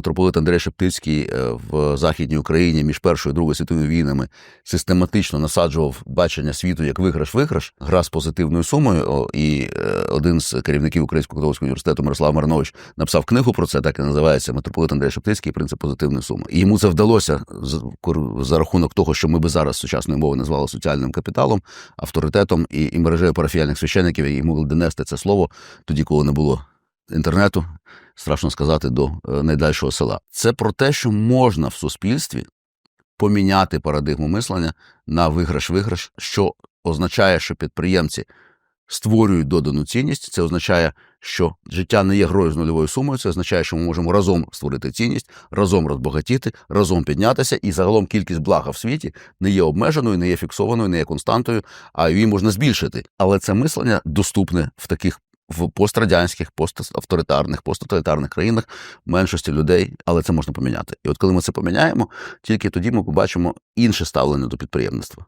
митрополит Андрей Шептицький е, в Західній Україні між Першою і Другою світовими війнами систематично насаджував бачення світу як виграш-виграш, гра з позитивною сумою. І е, один з керівників Українського католицького університету Мирослав Маринович написав книгу про це, так і називається Митрополит Андрей Шептицький принцип позитивної суми. І йому це вдалося за рахунок того, що ми би зараз сучасною мовою назвали соціальним капіталом, авторитетом і, і мережею парафіяльних священиків, які могли донести це слово тоді, коли не було інтернету, страшно сказати, до е, найдальшого села. Це про те, що можна в суспільстві поміняти парадигму мислення на виграш-виграш, що означає, що підприємці створюють додану цінність. Це означає, що життя не є грою з нульовою сумою. Це означає, що ми можемо разом створити цінність, разом розбагатіти, разом піднятися, і загалом кількість блага в світі не є обмеженою, не є фіксованою, не є константою, а її можна збільшити. Але це мислення доступне в таких. В пострадянських, поставторитарних, посттоталітарних країнах меншості людей, але це можна поміняти. І от коли ми це поміняємо, тільки тоді ми побачимо інше ставлення до підприємництва.